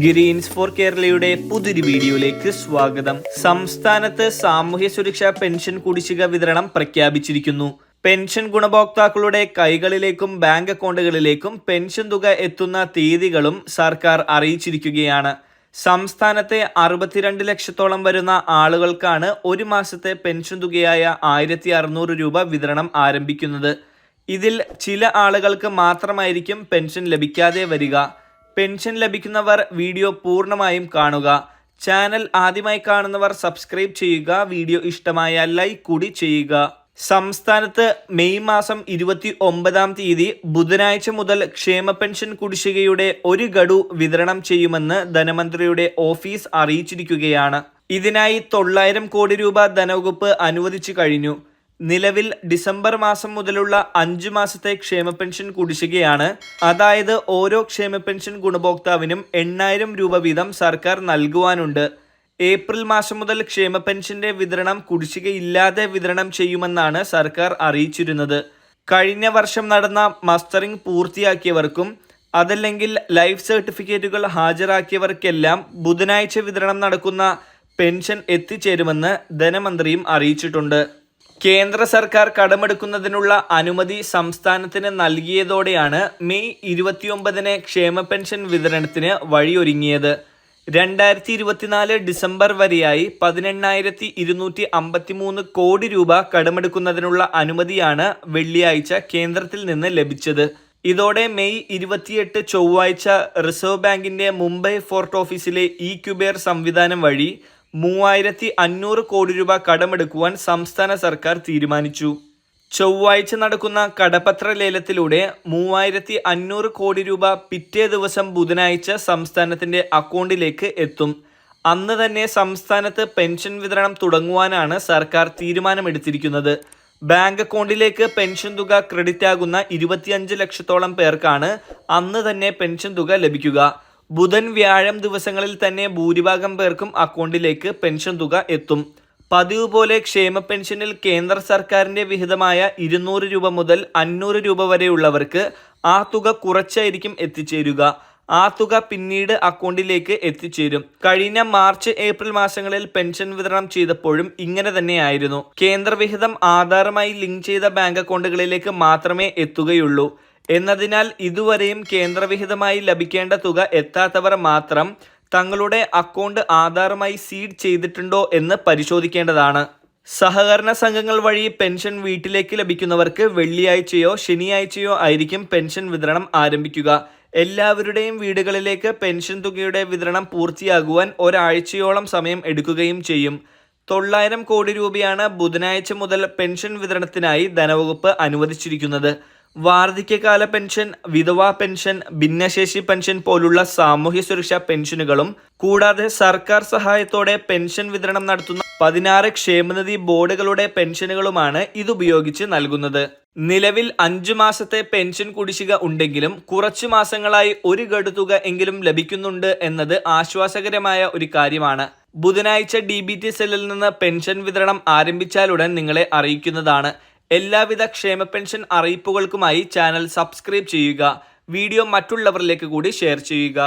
Green's four കേരളയുടെ പുതിയൊരു വീഡിയോയിലേക്ക് സ്വാഗതം. സംസ്ഥാനത്ത് സാമൂഹ്യ സുരക്ഷാ പെൻഷൻ കുടിശ്ശിക വിതരണം പ്രഖ്യാപിച്ചിരിക്കുന്നു. പെൻഷൻ ഗുണഭോക്താക്കളുടെ കൈകളിലേക്കും ബാങ്ക് അക്കൗണ്ടുകളിലേക്കും പെൻഷൻ തുക എത്തുന്ന തീയതികളും സർക്കാർ അറിയിച്ചിരിക്കുകയാണ്. സംസ്ഥാനത്തെ അറുപത്തിരണ്ട് ലക്ഷത്തോളം വരുന്ന ആളുകൾക്കാണ് ഒരു മാസത്തെ പെൻഷൻ തുകയായ ആയിരത്തി അറുന്നൂറ് രൂപ വിതരണം ആരംഭിക്കുന്നത്. ഇതിൽ ചില ആളുകൾക്ക് മാത്രമായിരിക്കും പെൻഷൻ ലഭിക്കാതെ വരിക. പെൻഷൻ ലഭിക്കുന്നവർ വീഡിയോ പൂർണമായും കാണുക. ചാനൽ ആദ്യമായി കാണുന്നവർ സബ്സ്ക്രൈബ് ചെയ്യുക. വീഡിയോ ഇഷ്ടമായ ലൈക്ക് കൂടി ചെയ്യുക. സംസ്ഥാനത്ത് മെയ് മാസം ഇരുപത്തി ഒമ്പതാം തീയതി ബുധനാഴ്ച മുതൽ ക്ഷേമ പെൻഷൻ കുടിശ്ശികയുടെ ഒരു ഗഡു വിതരണം ചെയ്യുമെന്ന് ധനമന്ത്രിയുടെ ഓഫീസ് അറിയിച്ചിരിക്കുകയാണ്. ഇതിനായി തൊള്ളായിരം കോടി രൂപ ധനവകുപ്പ് അനുവദിച്ചു കഴിഞ്ഞു. നിലവിൽ ഡിസംബർ മാസം മുതലുള്ള അഞ്ചു മാസത്തെ ക്ഷേമ പെൻഷൻ കുടിശ്ശികയാണ്. അതായത് ഓരോ ക്ഷേമ പെൻഷൻ ഗുണഭോക്താവിനും എണ്ണായിരം രൂപ വീതം സർക്കാർ നൽകുവാനുണ്ട്. ഏപ്രിൽ മാസം മുതൽ ക്ഷേമ പെൻഷന്റെ വിതരണം കുടിശ്ശികയില്ലാതെ വിതരണം ചെയ്യുമെന്നാണ് സർക്കാർ അറിയിച്ചിരുന്നത്. കഴിഞ്ഞ വർഷം നടന്ന മസ്റ്ററിംഗ് പൂർത്തിയാക്കിയവർക്കും അതല്ലെങ്കിൽ ലൈഫ് സർട്ടിഫിക്കറ്റുകൾ ഹാജരാക്കിയവർക്കെല്ലാം ബുധനാഴ്ച വിതരണം നടക്കുന്ന പെൻഷൻ എത്തിച്ചേരുമെന്ന് ധനമന്ത്രിയും അറിയിച്ചിട്ടുണ്ട്. കേന്ദ്ര സർക്കാർ കടമെടുക്കുന്നതിനുള്ള അനുമതി സംസ്ഥാനത്തിന് നൽകിയതോടെയാണ് മെയ് ഇരുപത്തിയൊമ്പതിന് ക്ഷേമ പെൻഷൻ വിതരണത്തിന് വഴിയൊരുങ്ങിയത്. രണ്ടായിരത്തി ഇരുപത്തിനാല് ഡിസംബർ വരെയായി പതിനെണ്ണായിരത്തി ഇരുന്നൂറ്റി അമ്പത്തിമൂന്ന് കോടി രൂപ കടമെടുക്കുന്നതിനുള്ള അനുമതിയാണ് വെള്ളിയാഴ്ച കേന്ദ്രത്തിൽ നിന്ന് ലഭിച്ചത്. ഇതോടെ മെയ് ഇരുപത്തിയെട്ട് ചൊവ്വാഴ്ച റിസർവ് ബാങ്കിന്റെ മുംബൈ ഫോർട്ട് ഓഫീസിലെ ഇ ക്യുബേർ സംവിധാനം വഴി മൂവായിരത്തി അഞ്ഞൂറ് കോടി രൂപ കടമെടുക്കുവാൻ സംസ്ഥാന സർക്കാർ തീരുമാനിച്ചു. ചൊവ്വാഴ്ച നടക്കുന്ന കടപത്ര ലേലത്തിലൂടെ മൂവായിരത്തി അഞ്ഞൂറ് കോടി രൂപ പിറ്റേ ദിവസം ബുധനാഴ്ച സംസ്ഥാനത്തിന്റെ അക്കൗണ്ടിലേക്ക് എത്തും. അന്ന് തന്നെ സംസ്ഥാനത്ത് പെൻഷൻ വിതരണം തുടങ്ങുവാനാണ് സർക്കാർ തീരുമാനമെടുത്തിരിക്കുന്നത്. ബാങ്ക് അക്കൗണ്ടിലേക്ക് പെൻഷൻ തുക ക്രെഡിറ്റ് ആകുന്ന ഇരുപത്തിയഞ്ച് ലക്ഷത്തോളം പേർക്കാണ് അന്ന് തന്നെ പെൻഷൻ തുക ലഭിക്കുക. ബുധൻ വ്യാഴം ദിവസങ്ങളിൽ തന്നെ ഭൂരിഭാഗം പേർക്കും അക്കൗണ്ടിലേക്ക് പെൻഷൻ തുക എത്തും. പതിവ് പോലെ ക്ഷേമ പെൻഷനിൽ കേന്ദ്ര സർക്കാരിന്റെ വിഹിതമായ ഇരുന്നൂറ് രൂപ മുതൽ അഞ്ഞൂറ് രൂപ വരെയുള്ളവർക്ക് ആ തുക കുറച്ചായിരിക്കും എത്തിച്ചേരുക. ആ തുക പിന്നീട് അക്കൗണ്ടിലേക്ക് എത്തിച്ചേരും. കഴിഞ്ഞ മാർച്ച് ഏപ്രിൽ മാസങ്ങളിൽ പെൻഷൻ വിതരണം ചെയ്തപ്പോഴും ഇങ്ങനെ തന്നെയായിരുന്നു. കേന്ദ്രവിഹിതം ആധാറുമായി ലിങ്ക് ചെയ്ത ബാങ്ക് അക്കൗണ്ടുകളിലേക്ക് മാത്രമേ എത്തുകയുള്ളൂ. എന്നതിനാൽ ഇതുവരെയും കേന്ദ്രവിഹിതമായി ലഭിക്കേണ്ട തുക എത്താത്തവർ മാത്രം തങ്ങളുടെ അക്കൗണ്ട് ആധാറുമായി സീഡ് ചെയ്തിട്ടുണ്ടോ എന്ന് പരിശോധിക്കേണ്ടതാണ്. സഹകരണ സംഘങ്ങൾ വഴി പെൻഷൻ വീട്ടിലേക്ക് ലഭിക്കുന്നവർക്ക് വെള്ളിയാഴ്ചയോ ശനിയാഴ്ചയോ ആയിരിക്കും പെൻഷൻ വിതരണം ആരംഭിക്കുക. എല്ലാവരുടെയും വീടുകളിലേക്ക് പെൻഷൻ തുകയുടെ വിതരണം പൂർത്തിയാകുവാൻ ഒരാഴ്ചയോളം സമയം എടുക്കുകയും ചെയ്യും. തൊള്ളായിരം കോടി രൂപയാണ് ബുധനാഴ്ച മുതൽ പെൻഷൻ വിതരണത്തിനായി ധനവകുപ്പ് അനുവദിച്ചിരിക്കുന്നത്. വാർദ്ധക്യകാല പെൻഷൻ വിധവാ പെൻഷൻ ഭിന്നശേഷി പെൻഷൻ പോലുള്ള സാമൂഹ്യ സുരക്ഷാ പെൻഷനുകളും കൂടാതെ സർക്കാർ സഹായത്തോടെ പെൻഷൻ വിതരണം നടത്തുന്ന പതിനാറ് ക്ഷേമനിധി ബോർഡുകളുടെ പെൻഷനുകളുമാണ് ഇതുപയോഗിച്ച് നൽകുന്നത്. നിലവിൽ അഞ്ചു മാസത്തെ പെൻഷൻ കുടിശ്ശിക ഉണ്ടെങ്കിലും കുറച്ചു മാസങ്ങളായി ഒരു ഗഡു തുക എങ്കിലും ലഭിക്കുന്നുണ്ട് എന്നത് ആശ്വാസകരമായ ഒരു കാര്യമാണ്. ബുധനാഴ്ച ഡി ബി ടി സെല്ലിൽ നിന്ന് പെൻഷൻ വിതരണം ആരംഭിച്ചാലുടൻ നിങ്ങളെ അറിയിക്കുന്നതാണ്. എല്ലാവിധ ക്ഷേമ പെൻഷൻ അറിയിപ്പുകൾക്കുമായി ചാനൽ സബ്സ്ക്രൈബ് ചെയ്യുക. വീഡിയോ മറ്റുള്ളവരിലേക്ക് കൂടി ഷെയർ ചെയ്യുക.